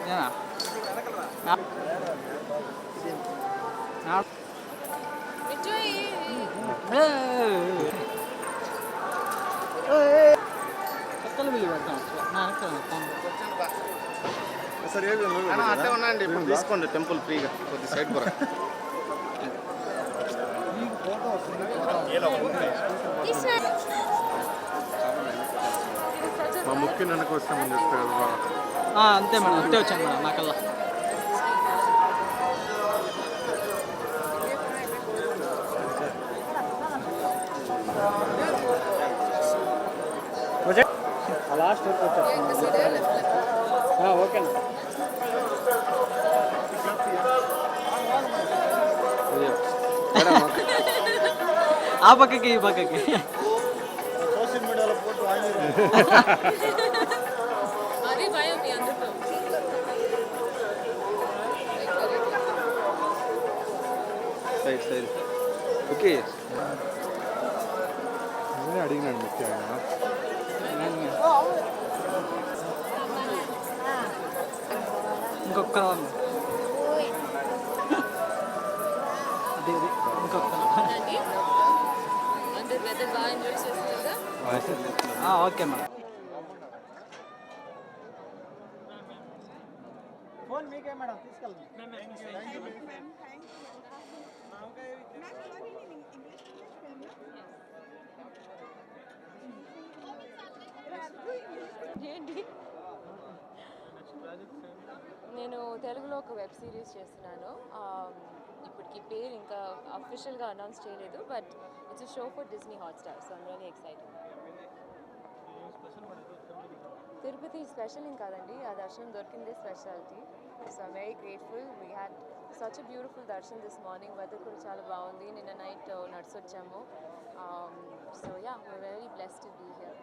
నేనా? నా- పక్కన బిల్లు పెడతాం నా వెనకాల ఉన్నాయండి ఇప్పుడు తీసుకోండి టెంపుల్ ఫ్రీగా కొద్ది సైడ్ కూడా మా ముఖ్య వెనక వస్తే ముందు చెప్తారు కదా అంతే మేడం అంతే వచ్చాను మేడం నాకల్లా లాస్ట్ ఓకే ఆ పక్కకి ఈ పక్కకి. అది భయం మీ అందరితో సైడ్ సైడ్ ఓకే నేనే అడిగినాను ముఖ్యంగా ఇంకొక అది అది ఇంకొక అండి అందరు వెదర్ బాగా ఎంజాయ్ చేస్తున్నారా ఆ, ఓకే మేడం ఫోన్ మీకే మేడం ఏంటి నేను తెలుగులో ఒక వెబ్ సిరీస్ చేస్తున్నాను పేరు ఇంకా అఫీషియల్గా అనౌన్స్ చేయలేదు but it's show for Disney Hotstar so I'm really excited Tirupati special ఏం కాదండి ఆ దర్శనం దొరికిందే speciality so I'm very grateful we had such a beautiful darshan this morning weather కూడా చాలా బాగుంది. నిన్న night నడిచొచ్చాము. So yeah very blessed be here